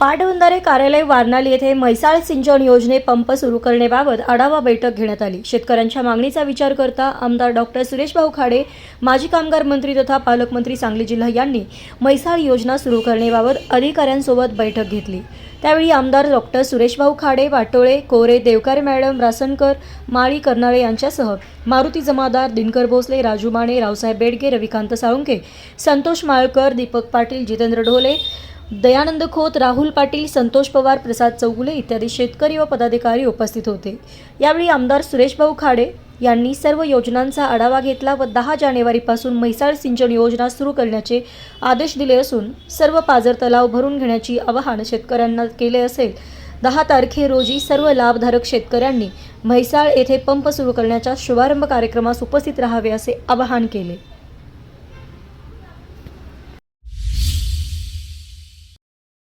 पाटबंधारे कार्यालय वारणाली येथे म्हैसाळ सिंचन योजने पंप सुरू करण्याबाबत आढावा बैठक घेण्यात आली. शेतकऱ्यांच्या मागणीचा विचार करता आमदार डॉक्टर सुरेश भाऊ खाडे माजी कामगार मंत्री तथा पालकमंत्री सांगली जिल्हा यांनी म्हैसाळ योजना सुरू करण्याबाबत अधिकाऱ्यांसोबत बैठक घेतली. त्यावेळी आमदार डॉक्टर सुरेशभाऊ खाडे वाटोळे कोरे देवकारे मॅडम रासनकर माळी कर्नाळे यांच्यासह मारुती जमादार दिनकर भोसले राजू माने रावसाहेब बेडगे रविकांत साळुंके संतोष माळकर दीपक पाटील जितेंद्र ढोले दयानंद खोत राहुल पाटील संतोष पवार प्रसाद चौगुले इत्यादी शेतकरी व पदाधिकारी उपस्थित होते. यावेळी आमदार सुरेशभाऊ खाडे यांनी सर्व योजनांचा आढावा घेतला व दहा जानेवारीपासून म्हैसाळ सिंचन योजना सुरू करण्याचे आदेश दिले असून सर्व पाझर तलाव भरून घेण्याची आवाहन शेतकऱ्यांना केले असेल. दहा तारखे रोजी सर्व लाभधारक शेतकऱ्यांनी म्हैसाळ येथे पंप सुरू करण्याच्या शुभारंभ कार्यक्रमास उपस्थित राहावे असे आवाहन केले.